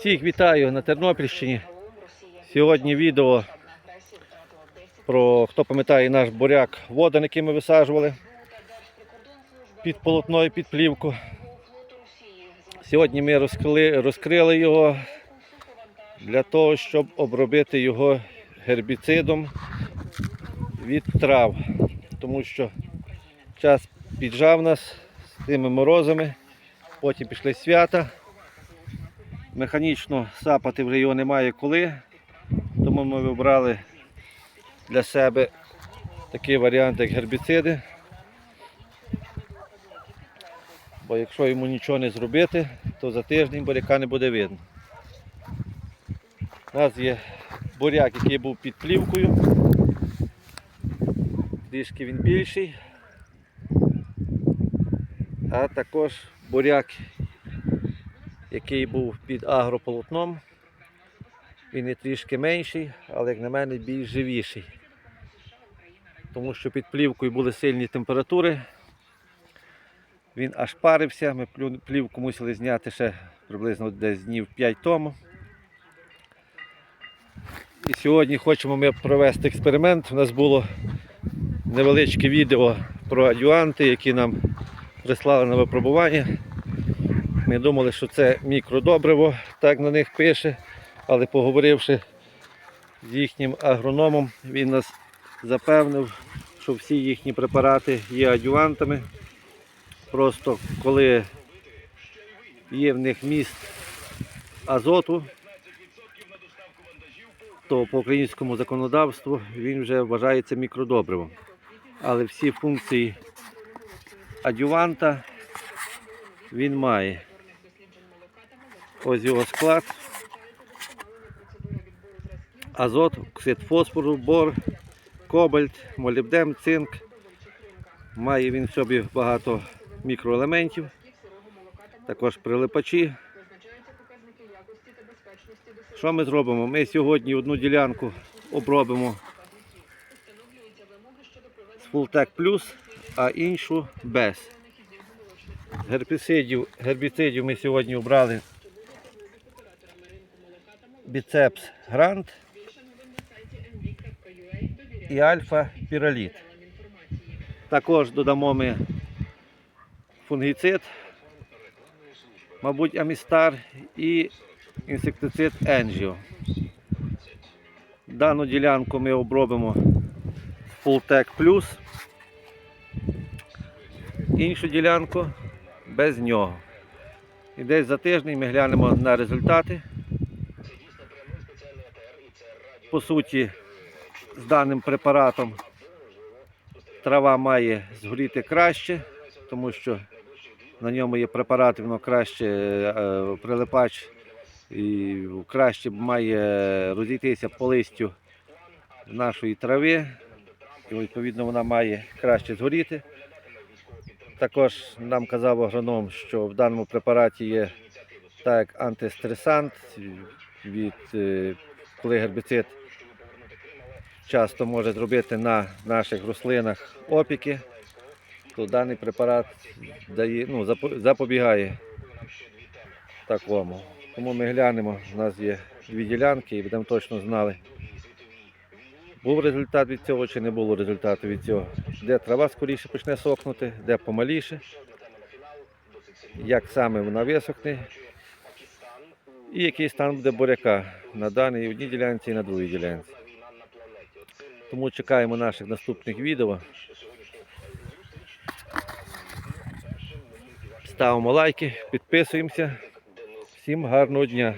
Всіх вітаю на Тернопільщині. Сьогодні відео про хто пам'ятає наш буряк водан, який ми висаджували під полотно і під плівку. Сьогодні ми розкрили, розкрили його для того, щоб обробити його гербіцидом від трав. Тому що час піджав нас з тими морозами, потім пішли свята. Механічно сапати вже його немає коли, тому ми вибрали для себе такий варіант, як гербіциди. Бо якщо йому нічого не зробити, то за тиждень буряка не буде видно. У нас є буряк, який був під плівкою. Трішки він більший. А також буряк, який був під агрополотном. Він є трішки менший, але, як на мене, більш живіший. Тому що під плівкою були сильні температури. Він аж парився. Ми плівку мусили зняти ще приблизно десь днів 5 тому. І сьогодні хочемо ми провести експеримент. У нас було невеличке відео про адюанти, які нам прислали на випробування. Ми думали, що це мікродобриво, так на них пише, але поговоривши з їхнім агрономом, він нас запевнив, що всі їхні препарати є адювантами. Просто коли є в них міст азоту, то по українському законодавству він вже вважається мікродобривом. Але всі функції адюванта він має. Ось його склад. Азот, оксид фосфору, бор, кобальт, молібден, цинк. Має він в собі багато мікроелементів, також прилипачі. Що ми зробимо? Ми сьогодні одну ділянку обробимо з Fulltech Plus, а іншу без. Гербіцидів, гербіцидів ми сьогодні обрали біцепс грант і альфа піраліт. Також додамо ми фунгіцид, мабуть, амістар і інсектицид Енжіо. Дану ділянку ми обробимо Fulltech Plus. Іншу ділянку без нього. І десь за тиждень ми глянемо на результати. По суті, з даним препаратом трава має згоріти краще, тому що на ньому є препарат, воно краще е, прилипач і краще має розійтися по листю нашої трави. І відповідно вона має краще згоріти. Також нам казав агроном, що в даному препараті є так антистресант, від, е, коли гербіцид часто може зробити на наших рослинах опіки, то даний препарат дає, ну, запобігає такому. Тому ми глянемо, у нас є дві ділянки і будемо точно знали, був результат від цього чи не було результату від цього. Де трава скоріше почне сохнути, де помаліше, як саме вона висохне, і який стан буде буряка на даній одній ділянці і на другій ділянці. Тому чекаємо наших наступних відео. Ставимо лайки, підписуємося. Всім гарного дня!